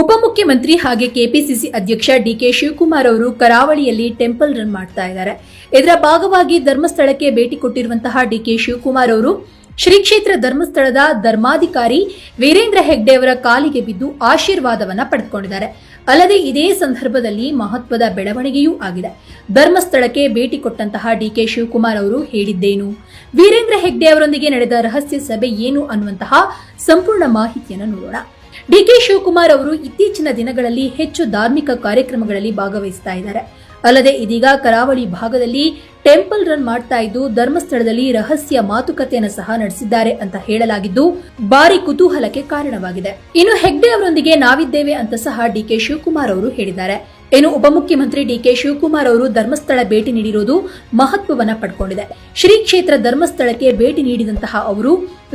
ಉಪಮುಖ್ಯಮಂತ್ರಿ ಹಾಗೆ ಕೆಪಿಸಿಸಿ ಅಧ್ಯಕ್ಷ ಡಿಕೆ ಶಿವಕುಮಾರ್ ಅವರು ಕರಾವಳಿಯಲ್ಲಿ ಟೆಂಪಲ್ ರನ್ ಮಾಡ್ತಾ ಇದ್ದಾರೆ. ಇದರ ಭಾಗವಾಗಿ ಧರ್ಮಸ್ಥಳಕ್ಕೆ ಭೇಟಿ ಕೊಟ್ಟಿರುವಂತಹ ಡಿಕೆ ಶಿವಕುಮಾರ್ ಅವರು, ಶ್ರೀ ಕ್ಷೇತ್ರ ಧರ್ಮಸ್ಥಳದ ಧರ್ಮಾಧಿಕಾರಿ ವೀರೇಂದ್ರ ಹೆಗ್ಡೆ ಅವರ ಕಾಲಿಗೆ ಬಿದ್ದು ಆಶೀರ್ವಾದವನ್ನ ಪಡೆದುಕೊಂಡಿದ್ದಾರೆ. ಅಲ್ಲದೆ ಇದೇ ಸಂದರ್ಭದಲ್ಲಿ ಮಹತ್ವದ ಬೆಳವಣಿಗೆಯೂ ಆಗಿದೆ. ಧರ್ಮಸ್ಥಳಕ್ಕೆ ಭೇಟಿ ಕೊಟ್ಟಂತಹ ಡಿಕೆ ಶಿವಕುಮಾರ್ ಅವರು ಹೇಳಿದ್ದೇನು? ವೀರೇಂದ್ರ ಹೆಗ್ಡೆ ಅವರೊಂದಿಗೆ ನಡೆದ ರಹಸ್ಯ ಸಭೆ ಏನು ಅನ್ನುವಂತಹ ಸಂಪೂರ್ಣ ಮಾಹಿತಿಯನ್ನು ನೋಡೋಣ. ಡಿಕೆ ಶಿವಕುಮಾರ್ ಅವರು ಇತ್ತೀಚಿನ ದಿನಗಳಲ್ಲಿ ಹೆಚ್ಚು ಧಾರ್ಮಿಕ ಕಾರ್ಯಕ್ರಮಗಳಲ್ಲಿ ಭಾಗವಹಿಸ್ತಾ ಇದ್ದಾರೆ. ಅಲ್ಲದೆ ಇದೀಗ ಕರಾವಳಿ ಭಾಗದಲ್ಲಿ ಟೆಂಪಲ್ ರನ್ ಮಾಡ್ತಾ ಇದ್ದು ಧರ್ಮಸ್ಥಳದಲ್ಲಿ ರಹಸ್ಯ ಮಾತುಕತೆಯನ್ನು ಸಹ ನಡೆಸಿದ್ದಾರೆ ಅಂತ ಹೇಳಲಾಗಿದ್ದು ಭಾರಿ ಕುತೂಹಲಕ್ಕೆ ಕಾರಣವಾಗಿದೆ. ಇನ್ನು ಹೆಗ್ಡೆ ಅವರೊಂದಿಗೆ ನಾವಿದ್ದೇವೆ ಅಂತ ಸಹ ಡಿಕೆ ಶಿವಕುಮಾರ್ ಅವರು ಹೇಳಿದ್ದಾರೆ. ಇನ್ನು ಉಪಮುಖ್ಯಮಂತ್ರಿ ಡಿಕೆ ಶಿವಕುಮಾರ್ ಅವರು ಧರ್ಮಸ್ಥಳ ಭೇಟಿ ನೀಡಿರುವುದು ಮಹತ್ವವನ್ನ ಪಡ್ಕೊಂಡಿದೆ. ಶ್ರೀ ಕ್ಷೇತ್ರ ಧರ್ಮಸ್ಥಳಕ್ಕೆ ಭೇಟಿ ನೀಡಿದಂತಹ ಅವರು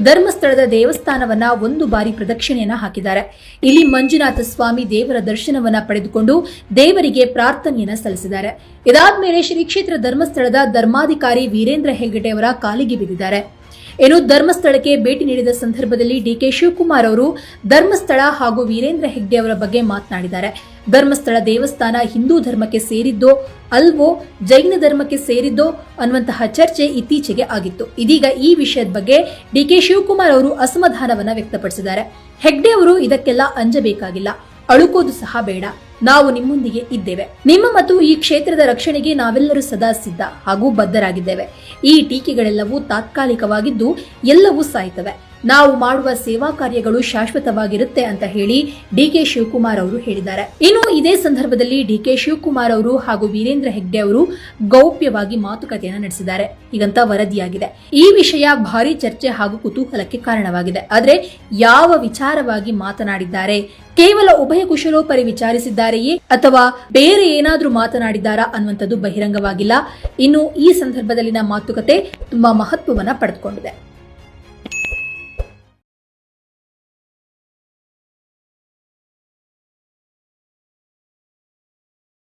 ಧರ್ಮಸ್ಥಳದ ದೇವಸ್ಥಾನವನ್ನ ಒಂದು ಬಾರಿ ಪ್ರದಕ್ಷಿಣೆಯನ್ನ ಹಾಕಿದ್ದಾರೆ. ಇಲ್ಲಿ ಮಂಜುನಾಥ ಸ್ವಾಮಿ ದೇವರ ದರ್ಶನವನ್ನ ಪಡೆದುಕೊಂಡು ದೇವರಿಗೆ ಪ್ರಾರ್ಥನೆಯನ್ನ ಸಲ್ಲಿಸಿದ್ದಾರೆ. ಇದಾದ್ಮೇಲೆ ಶ್ರೀ ಕ್ಷೇತ್ರ ಧರ್ಮಸ್ಥಳದ ಧರ್ಮಾಧಿಕಾರಿ ವೀರೇಂದ್ರ ಹೆಗ್ಗಡೆ ಅವರ ಕಾಲಿಗೆ ಬಿದ್ದಿದ್ದಾರೆ. ಇನ್ನು ಧರ್ಮಸ್ಥಳಕ್ಕೆ ಭೇಟಿ ನೀಡಿದ ಸಂದರ್ಭದಲ್ಲಿ ಡಿಕೆ ಶಿವಕುಮಾರ್ ಅವರು ಧರ್ಮಸ್ಥಳ ಹಾಗೂ ವೀರೇಂದ್ರ ಹೆಗ್ಡೆ ಅವರ ಬಗ್ಗೆ ಮಾತನಾಡಿದ್ದಾರೆ. ಧರ್ಮಸ್ಥಳ ದೇವಸ್ಥಾನ ಹಿಂದೂ ಧರ್ಮಕ್ಕೆ ಸೇರಿದ್ದೋ, ಅಲ್ವೋ ಜೈನ ಧರ್ಮಕ್ಕೆ ಸೇರಿದ್ದೋ ಅನ್ನುವಂತಹ ಚರ್ಚೆ ಇತ್ತೀಚೆಗೆ ಆಗಿತ್ತು. ಇದೀಗ ಈ ವಿಷಯದ ಬಗ್ಗೆ ಡಿಕೆ ಶಿವಕುಮಾರ್ ಅವರು ಅಸಮಾಧಾನವನ್ನ ವ್ಯಕ್ತಪಡಿಸಿದ್ದಾರೆ. ಹೆಗ್ಡೆ ಅವರು ಇದಕ್ಕೆಲ್ಲ ಅಂಜಬೇಕಾಗಿಲ್ಲ. ಅಳುಕೋದು ಸಹ ಬೇಡ. ನಾವು ನಿಮ್ಮೊಂದಿಗೆ ಇದ್ದೇವೆ. ನಿಮ್ಮ ಮತ್ತು ಈ ಕ್ಷೇತ್ರದ ರಕ್ಷಣೆಗೆ ನಾವೆಲ್ಲರೂ ಸದಾ ಸಿದ್ಧ ಹಾಗೂ ಬದ್ಧರಾಗಿದ್ದೇವೆ. ಈ ಟೀಕೆಗಳೆಲ್ಲವೂ ತಾತ್ಕಾಲಿಕವಾಗಿದ್ದು ಎಲ್ಲವೂ ಸಾಯ್ತವೆ. ನಾವು ಮಾಡುವ ಸೇವಾ ಕಾರ್ಯಗಳು ಶಾಶ್ವತವಾಗಿರುತ್ತೆ ಅಂತ ಹೇಳಿ ಡಿಕೆ ಶಿವಕುಮಾರ್ ಅವರು ಹೇಳಿದ್ದಾರೆ. ಇನ್ನು ಇದೇ ಸಂದರ್ಭದಲ್ಲಿ ಡಿಕೆ ಶಿವಕುಮಾರ್ ಅವರು ಹಾಗೂ ವೀರೇಂದ್ರ ಹೆಗ್ಡೆ ಅವರು ಗೌಪ್ಯವಾಗಿ ಮಾತುಕತೆಯನ್ನ ನಡೆಸಿದ್ದಾರೆ. ಹೀಗಂತ ವರದಿಯಾಗಿದೆ. ಈ ವಿಷಯ ಭಾರಿ ಚರ್ಚೆ ಹಾಗೂ ಕುತೂಹಲಕ್ಕೆ ಕಾರಣವಾಗಿದೆ. ಆದರೆ ಯಾವ ವಿಚಾರವಾಗಿ ಮಾತನಾಡಿದ್ದಾರೆ? ಕೇವಲ ಉಭಯ ಕುಶಲೋಪರಿ ವಿಚಾರಿಸಿದ್ದಾರೆಯೇ? ಅಥವಾ ಬೇರೆ ಏನಾದರೂ ಮಾತನಾಡಿದ್ದಾರಾ ಅನ್ನುವಂಥದ್ದು ಬಹಿರಂಗವಾಗಿಲ್ಲ. ಇನ್ನು ಈ ಸಂದರ್ಭದಲ್ಲಿನ ಮಾತುಕತೆ ತುಂಬಾ ಮಹತ್ವವನ್ನ ಪಡೆದುಕೊಂಡಿದೆ.